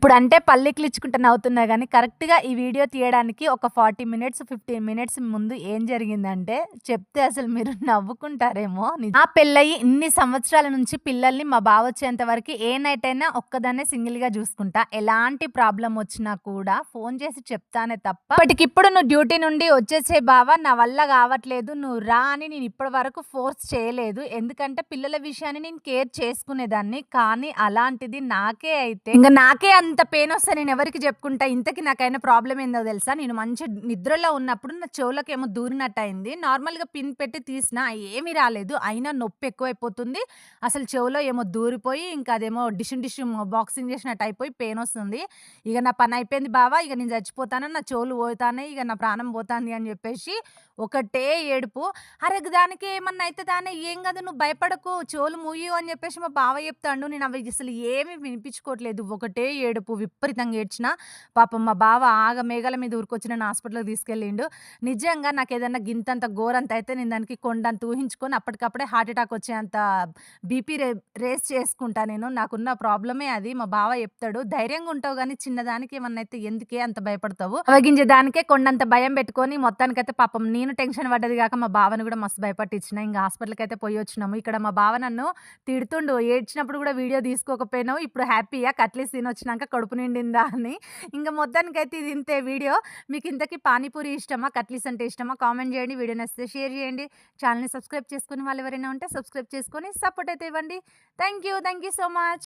ఇప్పుడు అంటే పల్లెకి ఇచ్చుకుంటే నవ్వుతున్నా కానీ కరెక్ట్గా ఈ వీడియో తీయడానికి ఒక ఫార్టీ మినిట్స్ ఫిఫ్టీన్ మినిట్స్ ముందు ఏం జరిగిందంటే చెప్తే అసలు మీరు నవ్వుకుంటారేమో ఆ పెళ్ళయి ఇన్ని సంవత్సరాల నుంచి పిల్లల్ని మా బావ వచ్చేంత వరకు ఏ నైట్ అయినా ఒక్కదాన్నే సింగిల్గా చూసుకుంటా. ఎలాంటి ప్రాబ్లం వచ్చినా కూడా ఫోన్ చేసి చెప్తానే తప్ప. ఇప్పటికిప్పుడు నువ్వు డ్యూటీ నుండి వచ్చేసే బావ నా వల్ల కావట్లేదు నువ్వు రా అని నేను ఇప్పటి వరకు ఫోర్స్ చేయలేదు. ఎందుకంటే పిల్లల విషయాన్ని నేను కేర్ చేసుకునేదాన్ని కానీ అలాంటిది నాకే అయితే ఇంకా నాకే అంత పెయిన్ వస్తే నేను ఎవరికి చెప్పుకుంటా? ఇంతకి నాకైనా ప్రాబ్లం ఏందో తెలుసా? నేను మంచి నిద్రలో ఉన్నప్పుడు నా చెవులకు ఏమో దూరినట్టు అయింది నార్మల్గా పిన్ పెట్టి తీసినా ఏమీ రాలేదు. అయినా నొప్పి ఎక్కువైపోతుంది. అసలు చెవులో ఏమో దూరిపోయి ఇంకా అదేమో డిషుం డిషుం బాక్సింగ్ చేసినట్టు అయిపోయి పెయిన్ వస్తుంది. ఇక నా పని అయిపోయింది బావా ఇక నేను చచ్చిపోతాను నా చెవులు పోతానే ఇక నా ప్రాణం పోతుంది అని చెప్పేసి ఒకటే ఏడుపు. అరే దానికి ఏమన్నా అవుతుందానే ఏం కాదు నువ్వు భయపడకు చెవులు మూయు అని చెప్పేసి మా బావ చెప్తాడు. నేను అవి అసలు ఏమీ వినిపించుకోవట్లేదు. ఒకటే ఏడుపు. విపరీతంగా ఏడ్చిన పాపం మా బావ ఆగ మేఘాల మీద ఊరుకొచ్చి నన్ను హాస్పిటల్కి తీసుకెళ్ళిండు. నిజంగా నాకు ఏదైనా గింతంత ఘోరంత అయితే నేను దానికి కొండంత ఊహించుకొని అప్పటికప్పుడే హార్ట్ అటాక్ వచ్చేంత బీపీ రే రేస్ చేసుకుంటా నేను. నాకున్న ప్రాబ్లమే అది. మా బావ చెప్తాడు ధైర్యంగా ఉంటావు కానీ చిన్నదానికి ఏమన్నా అయితే ఎందుకే అంత భయపడతావు? అవగించే దానికే కొండంత భయం పెట్టుకొని మొత్తానికైతే పాపం నేను టెన్షన్ పడ్డది కాక మా బావని కూడా మస్తు భయపట్టించిన. ఇంకా హాస్పిటల్కి అయితే పోయి వచ్చినాము. ఇక్కడ మా బావ నన్ను తిడుతుండు. ఏడ్చినప్పుడు కూడా వీడియో తీసుకోకపోయినావు. ఇప్పుడు హ్యాపీయా? కట్లీస్ తిని వచ్చినాక కడుపు నిండిందా అని. ఇంకా మొత్తానికైతే ఇది ఇంతే వీడియో. మీకు ఇంతకీ పానీపూరి ఇష్టమా? కట్లీస్ అంటే ఇష్టమా? కామెంట్ చేయండి. వీడియో నచ్చితే షేర్ చేయండి. ఛానల్ని సబ్స్క్రైబ్ చేసుకుని వాళ్ళు ఎవరైనా ఉంటే సబ్స్క్రైబ్ చేసుకొని సపోర్ట్ అయితే ఇవ్వండి. Thank you thank you so much.